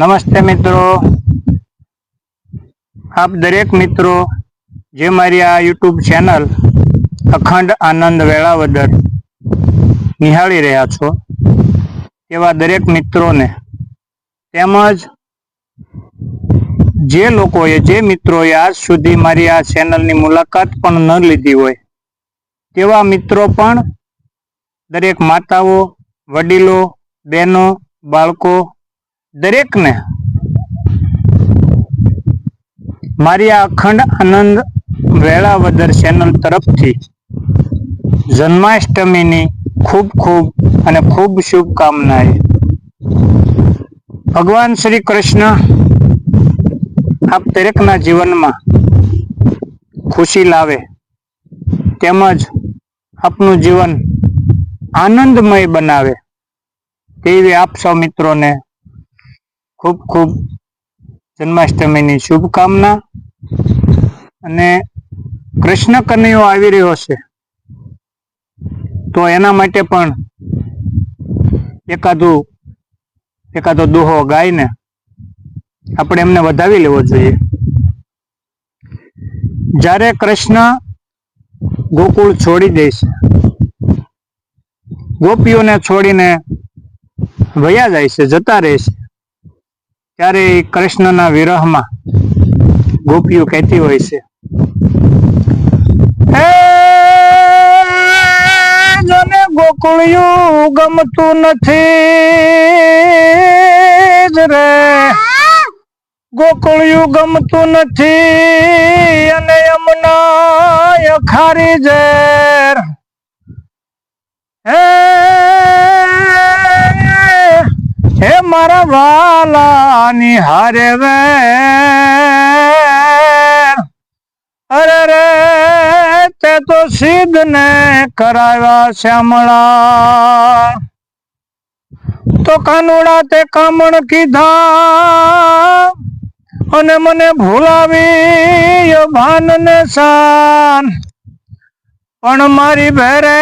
નમસ્તે મિત્રો. આપ દરેક મિત્રો જે મારી આ યુટ્યુબ ચેનલ અખંડ આનંદ વેળાવદર નિહાળી રહ્યા છો, એવા દરેક મિત્રોને તેમજ જે લોકોએ, જે મિત્રોએ આજ સુધી મારી આ ચેનલની મુલાકાત પણ ન લીધી હોય, તેવા મિત્રો પણ દરેક માતાઓ, વડીલો, બહેનો, બાળકો દરેકને મારી આ અખંડ આનંદ વેળાવદર ચેનલ તરફથી જન્માષ્ટમીની ખૂબ ખૂબ અને ખૂબ શુભકામનાએ ભગવાન શ્રી કૃષ્ણ આપ દરેકના જીવનમાં ખુશી લાવે તેમજ આપનું જીવન આનંદમય બનાવે તેવી આપ સૌ મિત્રોને ખૂબ ખૂબ જન્માષ્ટમીની શુભકામના. અને કૃષ્ણ કનૈયો આવી રહ્યો છે. તો એના માટે પણ એકાદું, એકાદો દોહો ગાઈને આપણે એમને વધાવી લેવો જોઈએ. જ્યારે કૃષ્ણ ગોકુળ છોડી દે છે, ગોપીઓને છોડીને વયા જાય છે, જતા રહે છે. ત્યારે કૃષ્ણના વિરહમાં ગોપીઓ કહેતી હોય છે. "હે જોને ગોકુળિયું ગમતું નથી જ રે. ગોકુળિયું ગમતું નથી અને યમુના ખારી ઝેર. હે મારા વાલા નિહારે વે અરે રે, તે તો સિદ્ધ ને કરાવ્યા શ્યામળા. તો કાનુડા તે કામણ કીધા અને મને ભૂલાવી ભાન ને શાન. પણ મારી ભેરે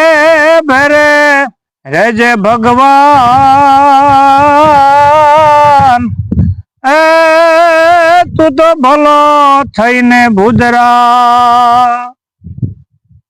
ભેરે રેજે ભગવાન. તું ભલો થઈને ભૂદરા.